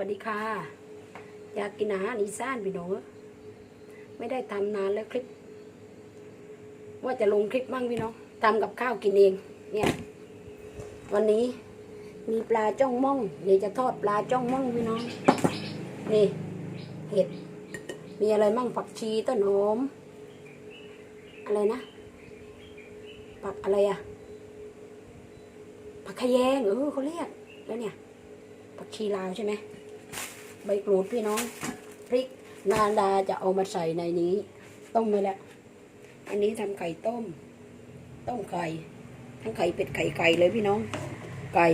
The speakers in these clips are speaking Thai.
วัสดีค่ะ อยากกินอาหารอีสานพี่น้องไม่ได้ทำนานแล้วคลิป ว่าจะลงคลิปบ้างพี่น้องทำกับข้าวกินเอง เนี่ย วันนี้มีปลาจ้องม่องเดี๋ยวจะทอดปลาจ้องม่องพี่น้อง นี่ เห็ด มีอะไรมั่งผักชีต้นหอม อะไรนะ ผักอะไรอะผักขยงเออเขาเรียกแล้วเนี่ยผักชีลาวใช่ไหม ใบกรูดพี่น้องพริกนาดาจะเอามาใส่ในนี้ ต้มไปแล้ว อันนี้ทำไข่ต้ม ต้มไข่ทั้งไข่เป็ดไข่ไก่เลยพี่น้อง ไก่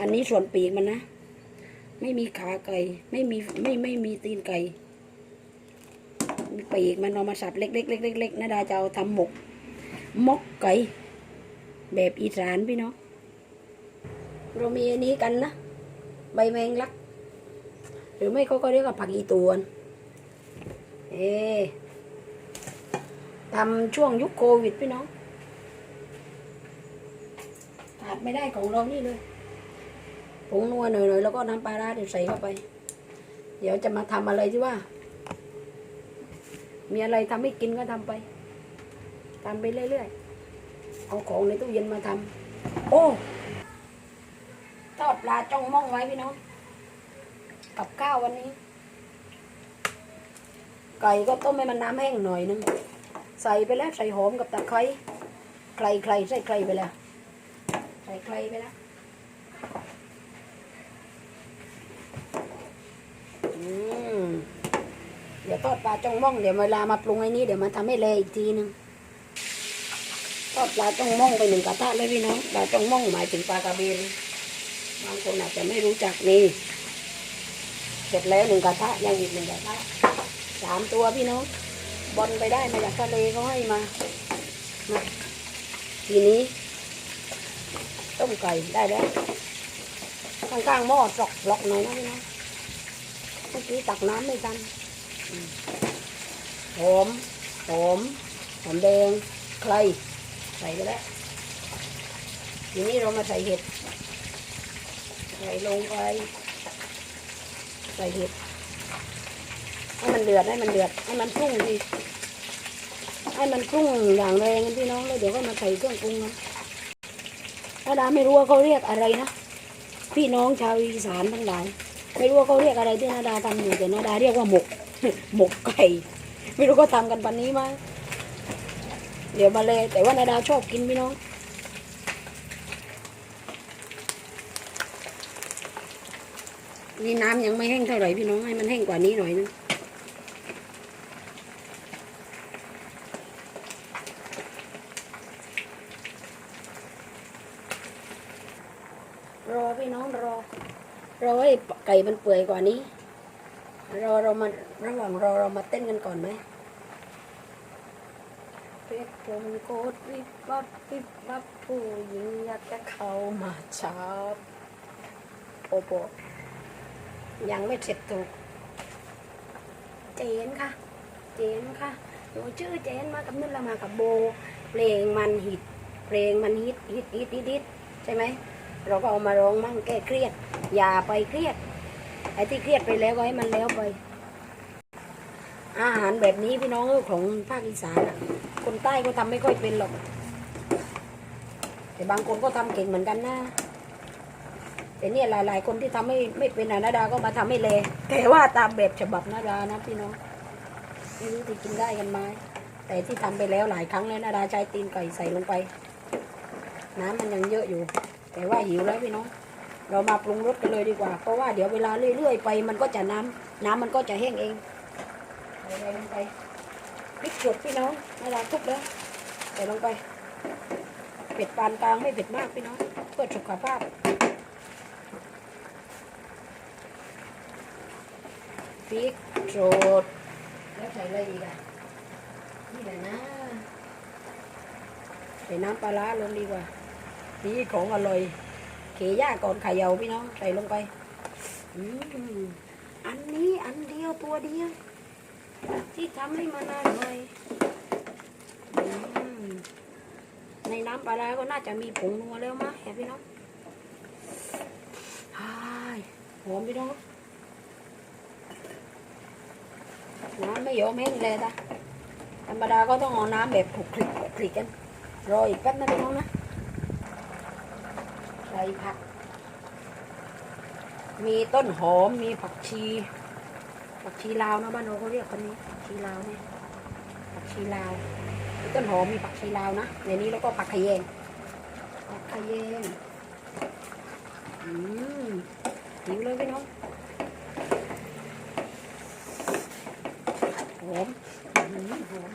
อันนี้ส่วนปีกมันนะ ไม่มีขาไก่ไม่มีไม่ไม่มีตีนไก่มีปีกมันเอามาสับเล็กๆเล็กๆเล็กๆนาดาจะเอาทำหมกมกไก่ แบบอีสานพี่น้องเรามีอันนี้กันนะ ใบแมงลัก หรือไม่เขาก็เรียกว่าผักอีตวน เอทำช่วงยุคโควิดพี่น้องขาดไม่ได้ของเรานี่เลยผงนัวหน่อยๆแล้วก็น้ำปลาร้าเดี๋ยวใส่เข้าไป เดี๋ยวจะมาทำอะไรที่ว่า มีอะไรทำให้กินก็ทำไปทำไปเรื่อยๆ เอาของในตู้เย็นมาทำโอ้ทอดปลาจ้องม่องไว้พี่น้อง กับข้าววันนี้ ไก่ก็ต้มให้มันน้ำแห้งหน่อยนึง ใส่ไปแล้วใส่หอมกับตะไคร้ใครใครใส่ใครไปแล้วใส่ใครไปแล้วเดี๋ยวทอดปลาจ้องม่องเดี๋ยวเวลามาปรุงไอ้นี้เดี๋ยวมาทำให้เละอีกทีนึงทอดปลาจ้องม่องไปหนึ่งกระทะเลยพี่น้องปลาจ้องม่องหมายถึงปลากระเบนบางคนอาจจะไม่รู้จักนี่ เสร็จแล้วหนึ่งกระทะยังอีกหนึ่งกระทะสามตัวพี่น้องบอลไปได้มาจากทะเลเขาให้มามาทีนี้ต้มไก่ได้แล้วข้างๆหม้อสอกหลอกหน่อยนะพี่น้องเมื่อกี้ตักน้ำไม่ทันหอมหอมหอมแดงใครใส่ไปแล้วทีนี้เรามาใส่เห็ดใส่ลงไป ใส่เห็ดให้มันเดือดให้มันเดือดให้มันพุ่งดิให้มันพุ่งอย่างแรงพี่น้องแล้วเดี๋ยวก็มาใส่เครื่องปรุงนะนาดาไม่รู้ว่าเขาเรียกอะไรนะพี่น้องชาวอีสานทั้งหลายไม่รู้ว่าเขาเรียกอะไรที่นาดาทำอยู่แต่นาดาเรียกว่าหมกหมกไก่ไม่รู้เขาทำกันปันนี้ไหมเดี๋ยวมาเลยแต่ว่านาดาชอบกินพี่น้อง นี่น้ำยังไม่แห้งเท่าไหร่พี่น้องให้มันแห้งกว่านี้หน่อยนึงรอพี่น้องรอรอให้ไก่มันเปื่อยกว่านี้รอเรามาระหว่างรอเรามาเต้นกันก่อนไหมเพชรพงโกดวิบวับวิบวับผู้หญิงอยากจะเข้ามาชอบโอโป ยังไม่เสร็จถูก เจนค่ะ เจนค่ะหนูชื่อเจนมากับนุ่นละมากับโบ เพลงมันฮิต เพลงมันฮิตฮิตฮิตฮิตฮิตใช่ไหม เราก็เอามาร้องมั่งแก้เครียด อย่าไปเครียด ไอ้ที่เครียดไปแล้วก็ให้มันแล้วไป อาหารแบบนี้พี่น้องของภาคอีสานอะคนใต้ก็ทำไม่ค่อยเป็นหรอก แต่บางคนก็ทำเก่งเหมือนกันนะ แต่เนี่ยหลาย ๆ คนที่ทำไม่ไม่เป็นนาดาก็มาทำให้เลแต่ว่าตามแบบฉบับนาดานะพี่น้องไม่รู้ที่กินได้กันไหมแต่ที่ทำไปแล้วหลายครั้งแล้วนาดาใช้ตีนไก่ใส่ลงไป น้ำมันยังเยอะอยู่ แต่ว่าหิวแล้วพี่น้องเรามาปรุงรสกันเลยดีกว่า เพราะว่าเดี๋ยวเวลาเรื่อย ๆ ไปมันก็จะน้ำน้ำมันก็จะแห้งเองใส่ลงไปพริกสดพี่น้องนาดาทุบแล้วใส่ลงไปเผ็ดปานกลางไม่เผ็ดมากพี่น้องเพื่อสุขภาพ พริกโสดแล้วใส่อะไรอีกอะนี่แหละนะใส่น้ำปลาร้าลงดีกว่านี่ของอร่อยเขย่าก่อนไข่เยาพี่น้องใส่ลงไปอืมอันนี้อันเดียวตัวเดียว ที่ทำให้มันอร่อยอในน้ำปลาร้าก็น่าจะมีผงนัวแล้วมั้งแหพี่น้องฮาหอมพี่น้อง น้ำ ไม่ยอมแห้งเลยนะธรรมดาก็ต้องเอาน้ำแบบคลุกคลิกคลุกคลิกกัน รออีกแป๊บนะพี่น้องนะใส่ผัก มีต้นหอม มีผักชี ผักชีลาวนะบ้านเราเขาเรียกคนนี้ ผักชีลาวเนี่ยผักชีลาวมีต้นหอม มีผักชีลาวนะในนี้แล้วก็ผักขยงผักขยงอืมหิวเลยพี่น้อง อมอือหอม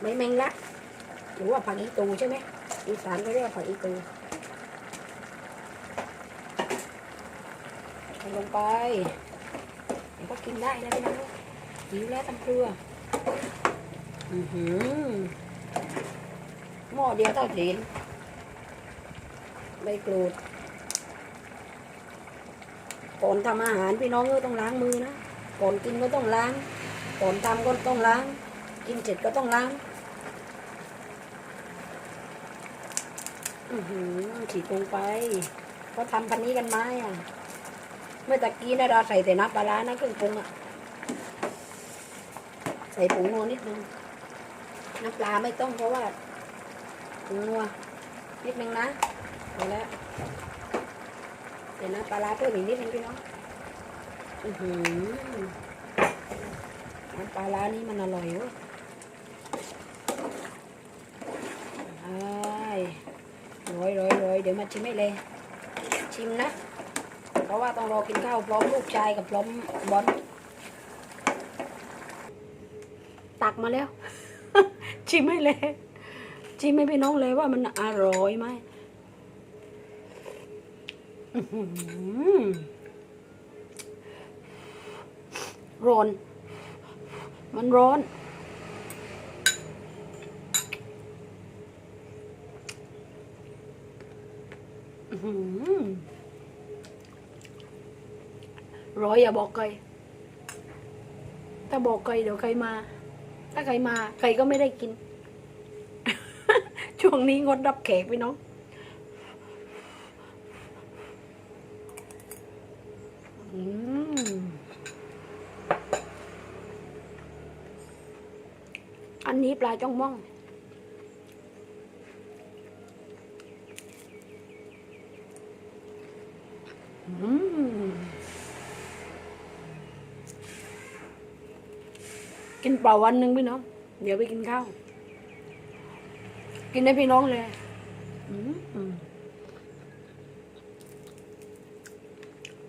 ไม่แมงละหรือว่าผักอีตูใช่ไหมอีสานก็เรียกผักอีตูใส่ลงไปเดี๋ยวก็กินได้แล้วพี่น้องหิวแล้วตำเกลืออือหือหม้อเดียวเท่าเดินใบกรูดก่อนทำอาหารพี่น้องก็ต้องล้างมือนะก่อนกินก็ต้องล้าง ก่อนทำก็ต้องล้าง กินเสร็จก็ต้องล้าง อือหือฉีดลงไปเขาทำพันนี้กันไหมอะ เมื่อตะกี้นะเราใส่แต่น้ำปลาร้านะเครื่องปรุงอะ ใส่ผงนัวนิดนึง น้ำปลาไม่ต้องเพราะว่าผงนัวนิดนึงนะพอแล้วใส่น้ำปลาร้าเพิ่มอีกนิดนึงพี่น้องอือหือ น้ำปลาร้านี่มันอร่อยเว้ยร้อยร้อยร้อยเดี๋ยวมาชิมให้เลย ชิมนะ เพราะว่าต้องรอกินข้าวพร้อมลูกชายกับพร้อมบอลตักมาแล้ว ชิมให้เลย ชิมให้พี่น้องเลยว่ามันอร่อยไหมอื้อหือร้อน มันร้อนหือร้อยอย่าบอกใคร ถ้าบอกใครเดี๋ยวใครมา ถ้าใครมาใครก็ไม่ได้กิน ช่วงนี้งดรับแขกพี่น้อง อันนี้ปลาจ้องม่อง อืมกินเปล่าวันหนึ่งพี่น้อง เดี๋ยวไปกินข้าว กินให้พี่น้องเลย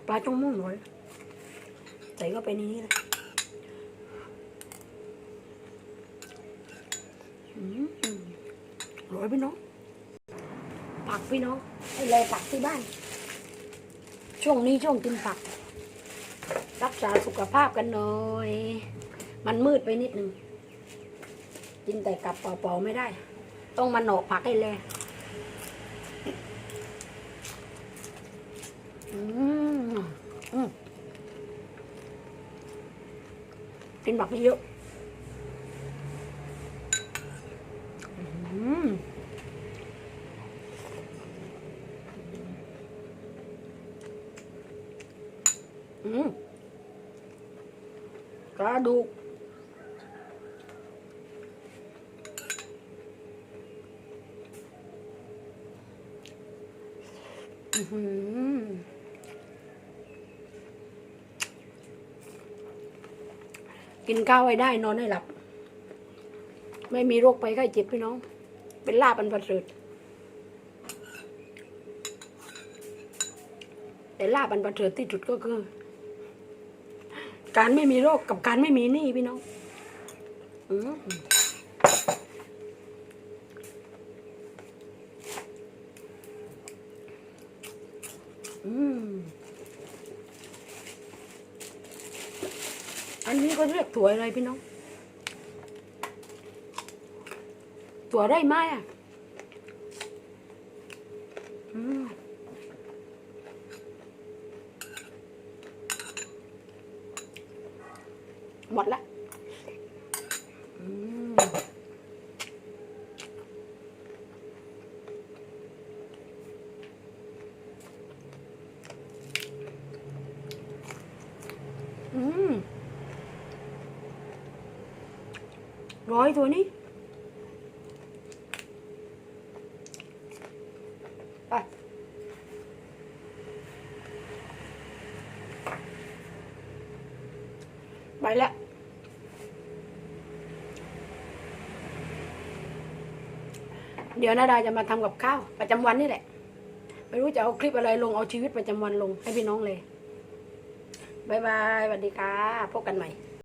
ปลาจ้องม่องหน่อย ใส่เข้าไปในนี้เลย อืมอ ร่อยพี่น้องผักพี่น้องให้เลยผักที่บ้าน ช่วงนี้ช่วงกินผัก รักษาสุขภาพกันหน่อย มันมืดไปนิดนึง กินแต่กับเปล่าๆไม่ได้ ต้องมาหนอกผักให้เลยอืมอืมกินผักเยอะ อืมอืม กระดูกอื้อหือกินข้าวให้ได้นอนให้หลับ ไม่มีโรคไปไข้เจ็บพี่น้อง เป็นลาบอันประเสริฐแต่ลาบอันประเสริฐที่สุดก็คือ การไม่มีโรคกับการไม่มีหนี้พี่น้องอืมอืมอันนี้ก็เรียกถั่วอะไรพี่น้อง ถั่วได้ไหมอะอืมหมดละอืมร้อยตัวนี้ ไปแล้วเดี๋ยวนาดาจะมาทำกับข้าวประจำวันนี่แหละ ไม่รู้จะเอาคลิปอะไรลงเอาชีวิตประจำวันลงให้พี่น้องเลยบายบายสวัสดีค่ะพบกันใหม่